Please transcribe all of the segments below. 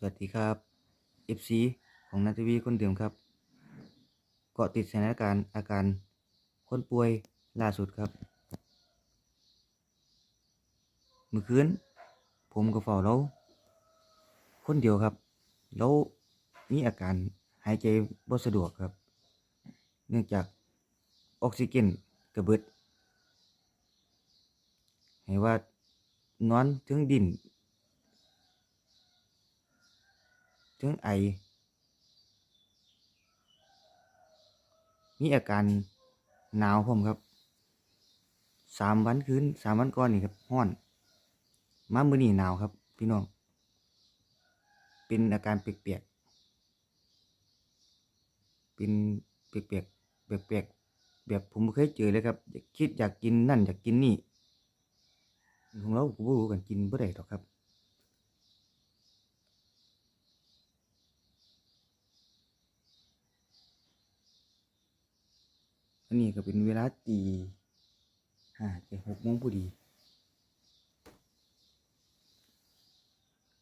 สวัสดีครับ FC ของนัทวีคนเดิมครับ เกาะติดสถานการณ์อาการคนป่วยล่าสุดครับเมื่อคืนผมก็เฝ้าเราคนเดียวครับ แล้วมีอาการหายใจบ่สะดวกครับ เนื่องจากออกซิเจนกระเบิด ให้ว่านอนถึงดิน ถึงไอ มีอาการหนาวผมครับสามวันคืนสามวันก่อนนี่ครับห้อนมามื้อนี้หนาวครับ พี่น้อง เป็นอาการเปียกๆเป็นเปียกๆเปียกๆแบบผมเคยเจอเลยครับอยากคิดอยากกินนั่นอยากกินนี่ของเราก็รู้กันกินบ่อได้ดอกครับ อันนี้ก็เป็นเวลาตีห้าจะหกโมงพอดี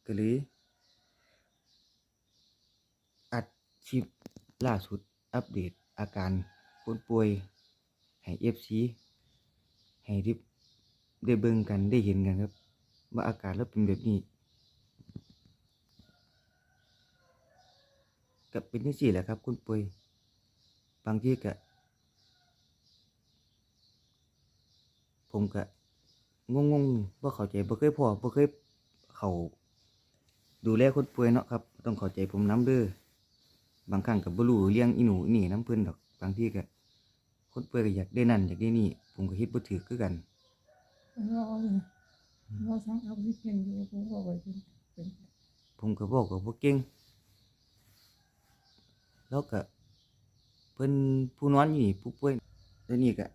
ก็เลยอัดคลิปล่าสุดอัปเดตอาการคนป่วยให้เอฟซีให้ได้ได้เบิ่งกันได้เห็นกันครับ ว่าอาการเราเป็นแบบนี้ก็เป็นที่สี่แหละครับคนป่วยบางทีก็ ผมก็งงๆว่าเข้าใจบ่เคยพอบ่เคยเขาดูแลคนป่วยเนาะครับ ต้องเข้าใจผมน้ำเด้อบางครั้งก็บ่รู้เรื่องอีหนูนี่น้ำเพิ่นดอกบางทีก็คนป่วยก็อยากได้นั่นอยากได้นี่ผมก็เฮ็ดบ่ถูกคือกันเราเราสังเอาที่กินอยู่ผมก็ไปกินเป็นผมก็บอกกับบ่เก่งแล้วก็เพิ่นผู้นอนอยู่นี่ผู้ป่วยแล้วนี่ก็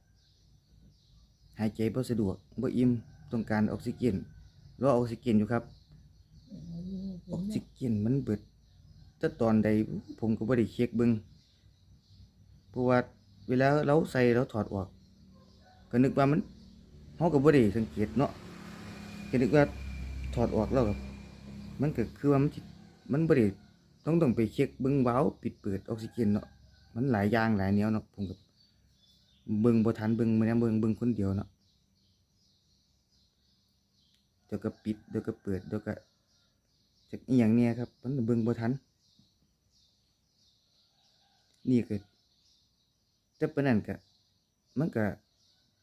หายใจบ่สะดวกบ่อิ่มต้องการออกซิเจนรอออกซิเจนอยู่ครับอายุผออมกเนี่ซิยเจนมันเบิดแต่ตอนใดผมก็บ่ได้เช็คเบิ่งเพราะว่าเวลาเราใส่เราถอดออก ก็นึกว่ามันเฮาก็บ่ได้สังเกตเนาะก็นึกว่าถอดออกแล้วก็มันก็คือว่ามันสิมันบ่ได้ต้องต้องไปเช็คเบิ่งวาล์วปิดเปิดออกซิเจนเนาะมันหลายอย่างหลายแนวเนาะผมก็ เบิ่งบ่ทันเบิ่งมื้อนั้นเบิ่งเบิ่งคนเดียวเนาะเดี๋ยวก็ปิดเดี๋ยวก็เปิดเดี๋ยวก็จากอีหยังเนี่ยครับมันเบิ่งบ่ทันนี่ก็แต่ปานนั้นก็มันก็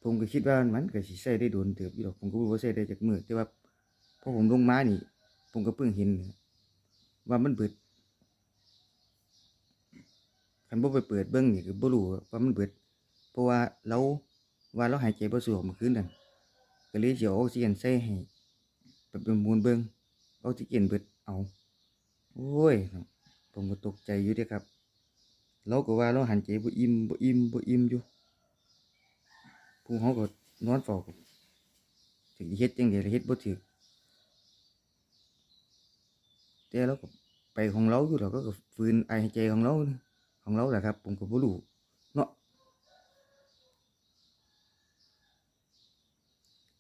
ผมก็คิดว่ามันก็สิใช้ได้โดนเติบอยู่ดอกผมก็บ่รู้ว่าใช้ได้จักมือแต่ว่าพอผมลงมานี่ ผมก็เพิ่งเห็น ว่ามันเบิดคันบ่ไปเปิดเบิ่งนี่ก็บ่รู้ว่ามันเบิด ราะว่าเราว่าเราหายใจบ่สะดวกเมื่อคืนนั่นก็เลยสิเอาออกซิเจนใส่ให้ไปประมูลเบิ่งออกซิเจนเบิดเอาโอ้ยผมก็ตกใจอยู่เด้ครับเราก็ว่าเราหันใจบ่อิ่มบ่อิ่มบ่อิ่มอยู่ผู้เฮาก็นอนเฝ้าก็สิเฮ็ดจังได๋เฮ็ดบ่ถูกแต่เราก็ไปของเราอยู่เราก็ก็ฝืนไอหายใจของเราของเราแหละครับ ผมก็บ่รู้เนาะ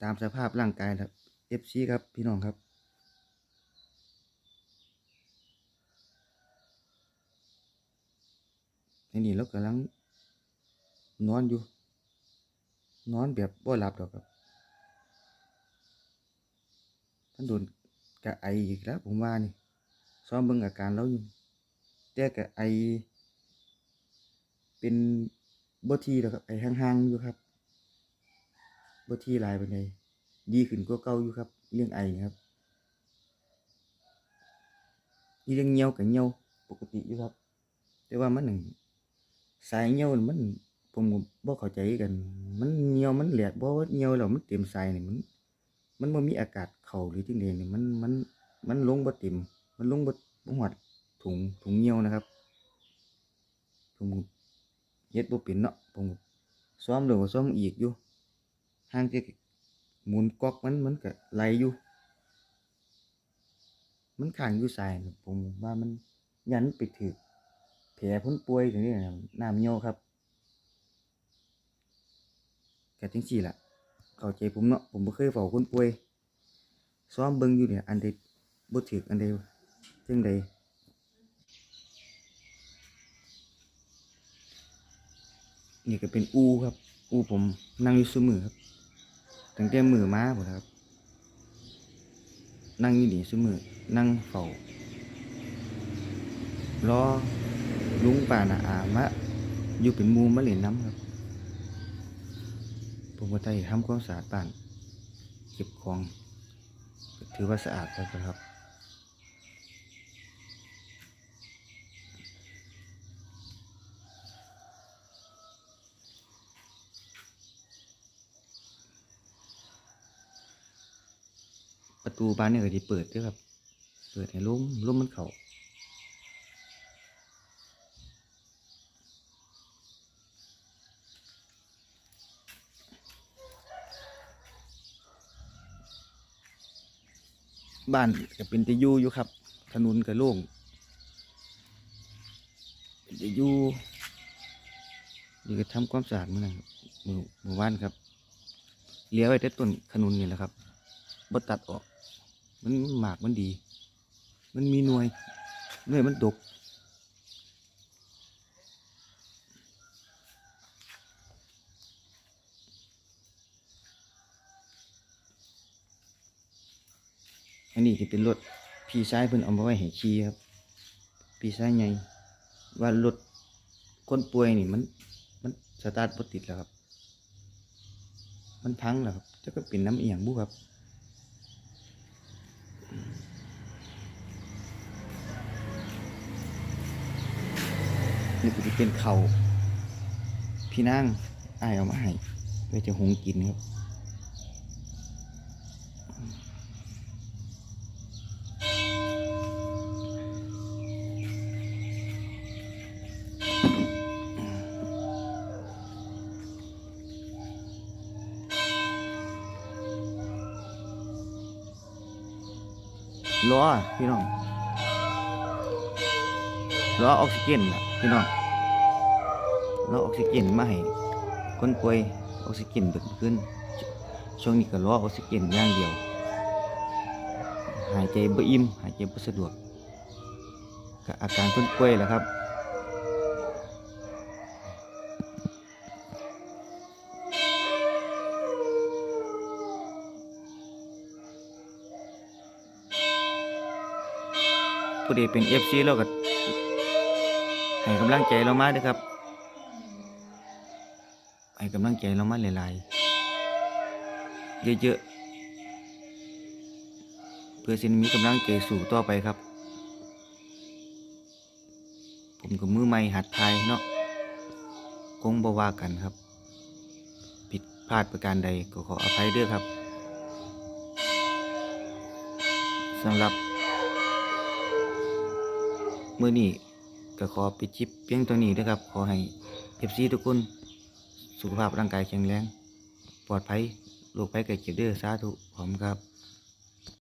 ตามสภาพร่างกายครับ FC ครับพี่น้องครับในนี่เรากำลังนอนอยู่ นอนแบบบ่หลับดอกครับท่านโดนกะไออีกแล้วผมว่านี่ซ้อมเบิ่งอาการเราอยู่แต่กะไอ เป็นบ่ทีแล้วครับไอห่างๆอยู่ครับ บ่ทีหลายปานใดดีขึ้นกว่าเก่าอยู่ครับ เรื่องไอนี่ครับอีเรื่องเหี่ยวก็เหี่ยวปกติอยู่ครับ แต่ว่ามันหนึ่งสายเหี่ยวนี่มันผมก็บ่เข้าใจกัน มันเหี่ยวมันแหลกบ่ว่าเหี่ยวแล้วมันเต็มสายนี่มัน มันบ่มีอากาศเข้าหรือจังไดนี่มันมันมันลงบ่เต็ม มันลงบ่บ่ฮอดถุงถุงเหี่ยวนะครับผมเฮ็ดบ่เป็นเนาะผมซ้อมแล้วก็ซ้อมอีกอยู่ ห่างจากหมุนก๊อกมันมันก็ไหลอยู่ มันค้างอยู่สายน่ผมว่ามันยันไปถึกแผลพ้นป่วยถึงนี่นะน้ำเหี่ยครับก็จังซี่ล่ะ เข้าใจผมเนาะผมบ่เคยเฝ้าคนป่วยซ้อมเบิ่งอยู่เนี่ยอันใดบ่ถูกอันใดจังใดนี่ก็เป็นอูครับ อูผมนั่งอยู่ซุมือครับ ตั้งแต่มือมาผมนะครับ นั่งยู่นี่ซุมือนั่งเฝ้ารอลุงป่านาอามาอยู่เป็นมูมาเล่นน้ำครับผมก็ได้ทำความสะอาดบ้านเก็บของ ถือว่าสะอาดแล้วครับ ตูบ้านเนี่ยก็ที่เปิดด้วยครับ เปิดให้ลมลมมันเข้าบ้านก็เป็นจะยู่อยู่ครับ ถนนก็โล่งเป็นจะยู่นี่ก็ทำความสะอาดมื้อนั้นครับมือมือวานครับเลี้ยวไว้แต่ต้นขนุนนี่แหละครับบ่ตัดออก มันหมากมันดี มันมีหน่วยหน่วยมันดกอันนี้จะเป็นรถพี่ชายเพิ่นเอามาไว้ให้ขี่ครับ พี่ชายใหญ่ว่ารถคนป่วยนี่มัน มันสตาร์ทบ่ติดแล้วครับ มันพังแล้วครับจะก็เป็นน้ำเอียงบุครับ นี่ก็จะเป็นเขาวพี่นางไอเอามาให้ไว้จะหงกินครับล้อพี่น้อง ล้อออกซิเจนนะพี่น้องล้อออกซิเจนมาให้คนป่วยออกซิเจนเบิดขึ้น ช่วงนี้ก็ล้อออกซิเจนอย่างเดียว หายใจบ่อิ่มหายใจบ่สะดวกก็อาการคนป่วยแหละครับผู้ใดเป็น FC เราก็ ให้กำลังใจเรามาเด้วยครับให้กำลังใจเรามาหลายๆเยอะๆเพื่อสิมีกำลังใจสู่ต่อไปครับ ผมกับมือใหม่หัดไทยเนาะคงบ่ว่ากันครับ ผิดพลาดประการใดก็ขออภัยด้วยครับสำหรับ มื่อนี้ ก็ขอปิดชิปเพียงตัวนี้นะครับ ขอให้เอฟซีทุกคน สุขภาพร่างกายแข็งแรง ปลอดภัยโรคภัยไข้เจ็บเด้อสาธุผมครับ